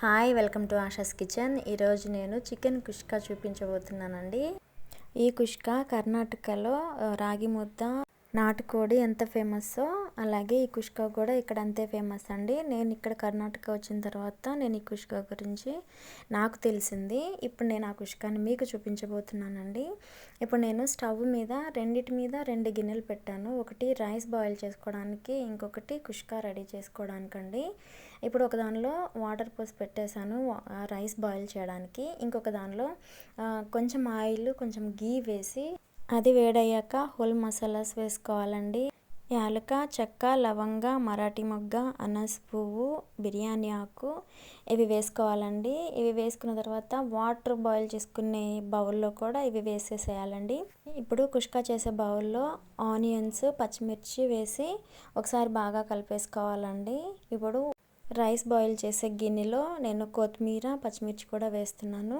Hi welcome to Asha's kitchen. ఈరోజు నేను chicken కుష్కా చూపించబోతున్నానండి. ఈ కుష్కా కర్ణాటకలో రాగి ముద్ద నాటుకోడి ఎంత ఫేమస్సో అలాగే ఈ కుష్కా కూడా ఇక్కడ అంతే ఫేమస్ అండి. నేను ఇక్కడ కర్ణాటక వచ్చిన తర్వాత నేను ఈ కుష్కా గురించి నాకు తెలిసింది. ఇప్పుడు నేను ఆ కుష్కాని మీకు చూపించబోతున్నానండి. ఇప్పుడు నేను స్టవ్ మీద రెండిటి మీద రెండు గిన్నెలు పెట్టాను. ఒకటి రైస్ బాయిల్ చేసుకోవడానికి ఇంకొకటి కుష్కా రెడీ చేసుకోవడానికండి. ఇప్పుడు ఒక దానిలో వాటర్ పోసి పెట్టేశాను ఆ రైస్ బాయిల్ చేయడానికి. ఇంకొక దానిలో కొంచెం ఆయిల్ కొంచెం గీ వేసి అది వేడయ్యాక హోల్ మసాలాస్ వేసుకోవాలండి. యాలక చెక్క లవంగ మరాఠీ మొగ్గ అనస్ పువ్వు బిర్యానీ ఆకు ఇవి వేసుకోవాలండి. ఇవి వేసుకున్న తర్వాత వాటర్ బాయిల్ చేసుకునే బౌల్లో కూడా ఇవి వేసేసేయాలండి. ఇప్పుడు కుష్కా చేసే బౌల్లో ఆనియన్స్ పచ్చిమిర్చి వేసి ఒకసారి బాగా కలిపేసుకోవాలండి. ఇప్పుడు రైస్ బాయిల్ చేసే గిన్నెలో నేను కొత్తిమీర పచ్చిమిర్చి కూడా వేస్తున్నాను.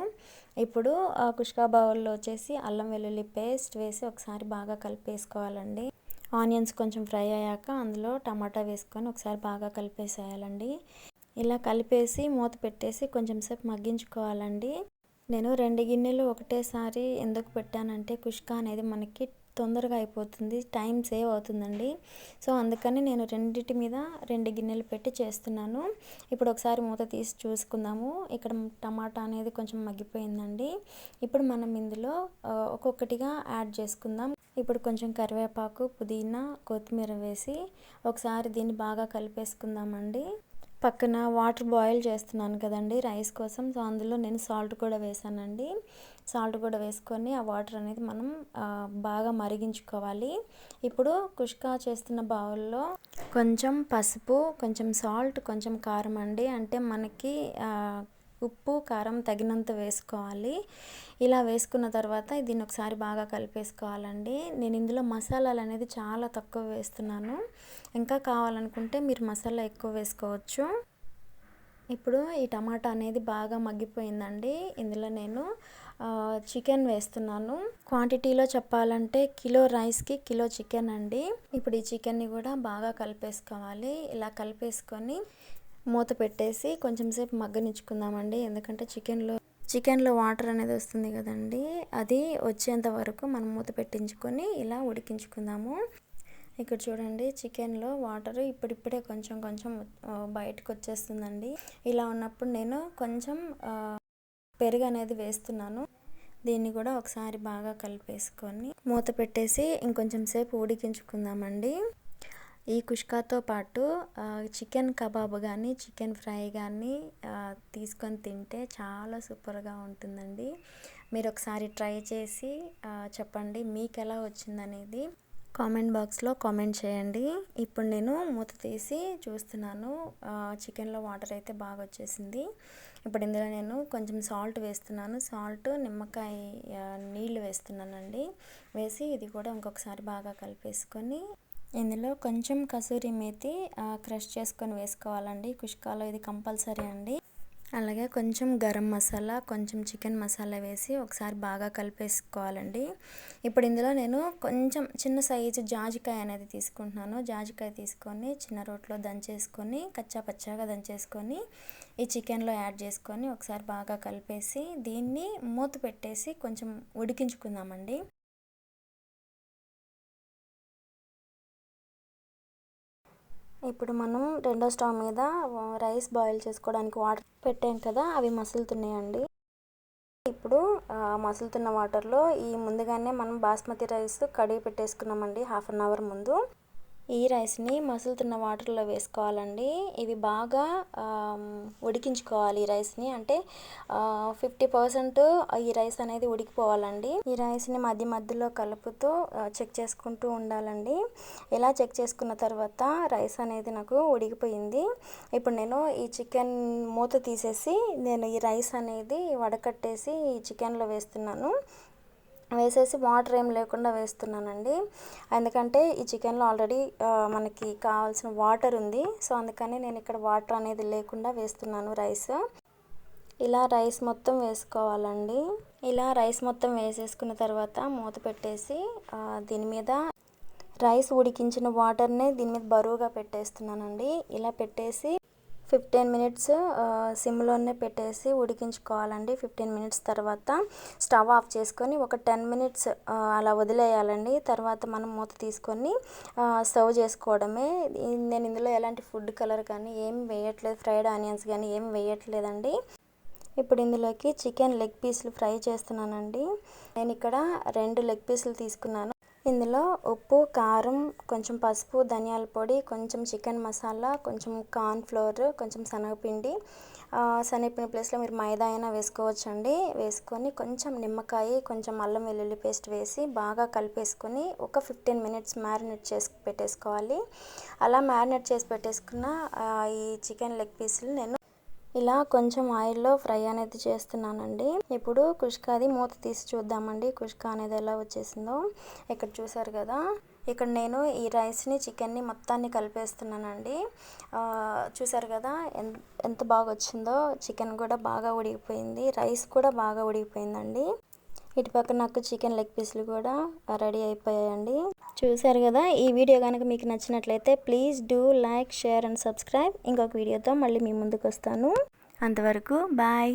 ఇప్పుడు ఆ కుష్కా బౌల్లో వచ్చేసి అల్లం వెల్లుల్లి పేస్ట్ వేసి ఒకసారి బాగా కలిపేసుకోవాలండి. ఆనియన్స్ కొంచెం ఫ్రై అయ్యాక అందులో టమాటా వేసుకొని ఒకసారి బాగా కలిపేసేయాలండి. ఇలా కలిపేసి మూత పెట్టేసి కొంచెం సేపు మగ్గించుకోవాలండి. నేను రెండు గిన్నెలు ఒకటేసారి ఎందుకు పెట్టానంటే కుష్కా అనేది మనకి తొందరగా అయిపోతుంది టైం సేవ్ అవుతుందండి. సో అందుకని నేను రెండింటి మీద రెండు గిన్నెలు పెట్టి చేస్తున్నాను. ఇప్పుడు ఒకసారి మూత తీసి చూసుకుందాము. ఇక్కడ టమాటా అనేది కొంచెం మగ్గిపోయిందండి. ఇప్పుడు మనం ఇందులో ఒక్కొక్కటిగా యాడ్ చేసుకుందాం. ఇప్పుడు కొంచెం కరివేపాకు పుదీనా కొత్తిమీర వేసి ఒకసారి దీన్ని బాగా కలిపేసుకుందామండి. పక్కన వాటర్ బాయిల్ చేస్తున్నాను కదండి రైస్ కోసం. సో అందులో నేను సాల్ట్ కూడా వేసానండి. సాల్ట్ కూడా వేసుకొని ఆ వాటర్ అనేది మనం బాగా మరిగించుకోవాలి. ఇప్పుడు కుష్కా చేస్తున్న బౌల్లో కొంచెం పసుపు కొంచెం సాల్ట్ కొంచెం కారం అండి. అంటే మనకి ఉప్పు కారం తగినంత వేసుకోవాలి. ఇలా వేసుకున్న తర్వాత దీన్ని ఒకసారి బాగా కలిపేసుకోవాలండి. నేను ఇందులో మసాలాలు అనేది చాలా తక్కువ వేస్తున్నాను. ఇంకా కావాలనుకుంటే మీరు మసాలా ఎక్కువ వేసుకోవచ్చు. ఇప్పుడు ఈ టమాటా అనేది బాగా మగ్గిపోయిందండి. ఇందులో నేను చికెన్ వేస్తున్నాను. క్వాంటిటీలో చెప్పాలంటే కిలో రైస్కి కిలో చికెన్ అండి. ఇప్పుడు ఈ చికెన్ని కూడా బాగా కలిపేసుకోవాలి. ఇలా కలిపేసుకొని మూత పెట్టేసి కొంచెం సేపు మగ్గనిచ్చుకుందామండి. ఎందుకంటే చికెన్లో చికెన్లో వాటర్ అనేది వస్తుంది కదండి. అది వచ్చేంత వరకు మనం మూత పెట్టించుకొని ఇలా ఉడికించుకుందాము. ఇక్కడ చూడండి చికెన్లో వాటర్ ఇప్పుడిప్పుడే కొంచెం కొంచెం బయటకు వచ్చేస్తుందండి. ఇలా ఉన్నప్పుడు నేను కొంచెం పెరుగు అనేది వేస్తున్నాను. దీన్ని కూడా ఒకసారి బాగా కలిపేసుకొని మూత పెట్టేసి ఇంకొంచెం సేపు ఉడికించుకుందామండి. ఈ కుష్కాతో పాటు చికెన్ కబాబ్ కానీ చికెన్ ఫ్రై కానీ తీసుకొని తింటే చాలా సూపర్గా ఉంటుందండి. మీరు ఒకసారి ట్రై చేసి చెప్పండి మీకు ఎలా వచ్చిందనేది. కామెంట్ బాక్స్లో కామెంట్ చేయండి. ఇప్పుడు నేను మూత తీసి చూస్తున్నాను. చికెన్లో వాటర్ అయితే బాగా వచ్చేసింది ఇప్పుడు ఇందులో నేను కొంచెం సాల్ట్ వేస్తున్నాను. సాల్ట్ నిమ్మకాయ నీళ్ళు వేస్తున్నానండి. వేసి ఇది కూడా ఇంకొకసారి బాగా కలిపేసుకొని ఇందులో కొంచెం కసూరి మేతి క్రష్ చేసుకొని వేసుకోవాలండి. కుష్కాలో ఇది కంపల్సరీ అండి. అలాగే కొంచెం గరం మసాలా కొంచెం చికెన్ మసాలా వేసి ఒకసారి బాగా కలిపేసుకోవాలండి. ఇప్పుడు ఇందులో నేను కొంచెం చిన్న సైజు జాజికాయ అనేది తీసుకుంటున్నాను. జాజికాయ తీసుకొని చిన్న రోట్లో దంచేసుకొని కచ్చా పచ్చాగా దంచేసుకొని ఈ చికెన్లో యాడ్ చేసుకొని ఒకసారి బాగా కలిపేసి దీన్ని మూత పెట్టేసి కొంచెం ఉడికించుకుందామండి. ఇప్పుడు మనం రెండో స్టవ్ మీద రైస్ బాయిల్ చేసుకోవడానికి వాటర్ పెట్టాం కదా అవి మసులుతున్నాయండి. ఇప్పుడు మసులుతున్న వాటర్లో ఈ ముందుగానే మనం బాస్మతి రైస్ కడిగి పెట్టేసుకున్నామండి హాఫ్ అన్ అవర్ ముందు. ఈ రైస్ని మసులుతున్న వాటర్లో వేసుకోవాలండి. ఇవి బాగా ఉడికించుకోవాలి ఈ రైస్ని. అంటే ఫిఫ్టీ పర్సెంట్ ఈ రైస్ అనేది ఉడికిపోవాలండి. ఈ రైస్ని మధ్య మధ్యలో కలుపుతూ చెక్ చేసుకుంటూ ఉండాలండి. ఇలా చెక్ చేసుకున్న తర్వాత రైస్ అనేది నాకు ఉడికిపోయింది. ఇప్పుడు నేను ఈ చికెన్ మూత తీసేసి నేను ఈ రైస్ అనేది వడకట్టేసి ఈ చికెన్లో వేస్తున్నాను. వేసేసి వాటర్ ఏం లేకుండా వేస్తున్నానండి. ఎందుకంటే ఈ చికెన్లో ఆల్రెడీ మనకి కావాల్సిన వాటర్ ఉంది. సో అందుకని నేను ఇక్కడ వాటర్ అనేది లేకుండా వేస్తున్నాను రైస్. ఇలా రైస్ మొత్తం వేసుకోవాలండి. ఇలా రైస్ మొత్తం వేసేసుకున్న తర్వాత మూత పెట్టేసి దీని మీద రైస్ ఉడికించిన వాటర్నే దీని మీద బరువుగా పెట్టేస్తున్నానండి. ఇలా పెట్టేసి ఫిఫ్టీన్ మినిట్స్ సిమ్లోనే పెట్టేసి ఉడికించుకోవాలండి. ఫిఫ్టీన్ మినిట్స్ తర్వాత స్టవ్ ఆఫ్ చేసుకొని ఒక టెన్ మినిట్స్ అలా వదిలేయాలండి. తర్వాత మనం మూత తీసుకొని సర్వ్ చేసుకోవడమే. నేను ఇందులో ఎలాంటి ఫుడ్ కలర్ కానీ ఏం వేయట్లేదు ఫ్రైడ్ ఆనియన్స్ కానీ ఏం వేయట్లేదండి. ఇప్పుడు ఇందులోకి చికెన్ లెగ్ పీసులు ఫ్రై చేస్తున్నానండి. నేను ఇక్కడ రెండు లెగ్ పీసులు తీసుకున్నాను. ఇందులో ఉప్పు కారం కొంచెం పసుపు ధనియాల పొడి కొంచెం చికెన్ మసాలా కొంచెం కార్న్ ఫ్లోర్ కొంచెం శనగపిండి. శనగపిండి ప్లేస్లో మీరు మైదా అయినా వేసుకోవచ్చండి. వేసుకొని కొంచెం నిమ్మకాయ కొంచెం అల్లం వెల్లుల్లి పేస్ట్ వేసి బాగా కలిపేసుకొని ఒక ఫిఫ్టీన్ మినిట్స్ మ్యారినేట్ చేసి పెట్టేసుకోవాలి. అలా మ్యారినేట్ చేసి పెట్టేసుకున్న ఈ చికెన్ లెగ్ పీసులు నేను ఇలా కొంచెం ఆయిల్లో ఫ్రై అనేది చేస్తున్నానండి. ఇప్పుడు కుష్కాది మూత తీసి చూద్దామండి. కుష్కా అనేది ఎలా వచ్చేసిందో. ఇక్కడ చూసారు కదా. ఇక్కడ నేను ఈ రైస్ని చికెన్ని మొత్తాన్ని కలిపేస్తున్నానండి. చూసారు కదా ఎంత బాగా వచ్చిందో. చికెన్ కూడా బాగా ఉడికిపోయింది. రైస్ కూడా బాగా ఉడికిపోయిందండి. ఇటు పక్క నాకు చికెన్ లెగ్ పీసులు కూడా రెడీ అయిపోయాయండి. చూశారు కదా ఈ వీడియో కనుక మీకు నచ్చినట్లయితే please do like share and subscribe. ఇంకొక వీడియోతో మళ్ళీ మీ ముందుకు వస్తాను అంతవరకు బాయ్.